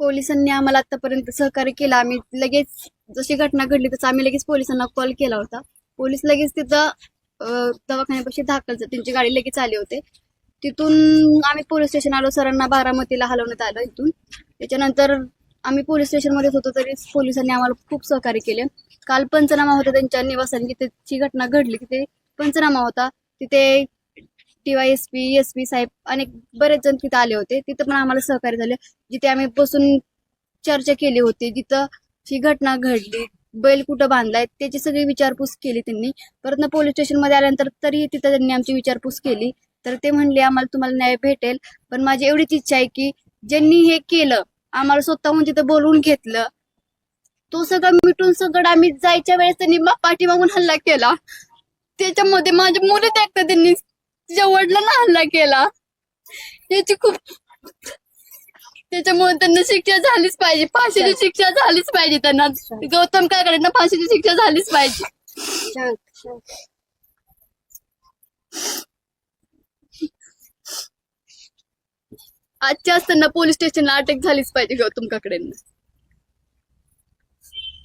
पोलिसांनी आम्हाला आतापर्यंत सहकार्य केलं. आम्ही लगेच जशी घटना घडली तसं आम्ही लगेच पोलिसांना कॉल केला होता. पोलीस लगेच तिथं दवाखान्यापाशी दाखल त्यांची गाडी लगेच आली होते. तिथून आम्ही पोलीस स्टेशन आलो. सरांना बारामतीला हलवण्यात आलं इथून. त्याच्यानंतर आम्ही पोलीस स्टेशनमध्येच होतो तरी पोलिसांनी आम्हाला खूप सहकार्य केले. काल पंचनामा होता त्यांच्या निवासाने जिथे घटना घडली तिथे पंचनामा होता. तिथे एस पी एस पी साहेब अनेक बरेच जण तिथं आले होते. तिथं पण आम्हाला सहकार्य झाले. जिथे आम्ही बसून चर्चा केली होती जिथं ही घटना घडली बैल कुठं बांधलाय त्याची सगळी विचारपूस केली त्यांनी. परत ना पोलीस स्टेशनमध्ये आल्यानंतर तरी तिथं त्यांनी आमची विचारपूस केली. तर ते म्हणले आम्हाला तुम्हाला न्याय भेटेल. पण माझी एवढीच इच्छा आहे की ज्यांनी हे केलं आम्हाला स्वतःहून तिथं बोलवून घेतलं तो सगळं मिटून सगळं आम्ही जायच्या वेळेस त्यांनी पाठीमागून हल्ला केला. त्याच्यामध्ये माझ्या मुली देखता त्यांनी तिच्या वडिलांना हल्ला केला. याची खूप त्याच्यामुळे त्यांना शिक्षा झालीच पाहिजे. फाशीची शिक्षा झालीच पाहिजे त्यांना. गौतम काकडेंना फाशीची शिक्षा झालीच पाहिजे. आजच्याच त्यांना पोलीस स्टेशनला अटक झालीच पाहिजे गौतम काकडेंना.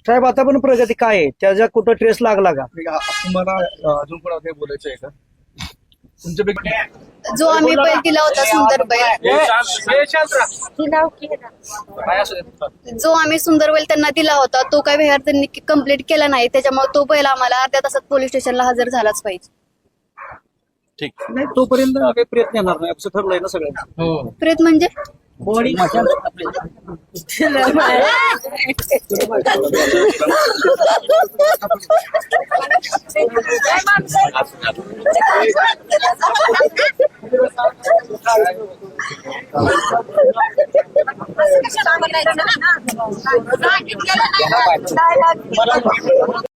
साहेब आता पण प्रगती काय आहे? त्याच्या कुठं ट्रेस लागला का. तुम्हाला अजून कोणाला काही बोलायचं आहे का? तुमच्यापैकी जो आम्ही बैल दिला होता सुंदर बैल. जो आम्ही सुंदर बैल त्यांना दिला होता तो काही व्यवहार त्यांनी कंप्लीट केला नाही. त्याच्यामुळे तो बैल आम्हाला अर्ध्या तासात पोलीस स्टेशनला हजर झालाच पाहिजे. नाही तोपर्यंत काही प्रयत्न येणार नाही. असं ठरलंय ना हो. प्रेत म्हणजे? सांगितलेलं नाही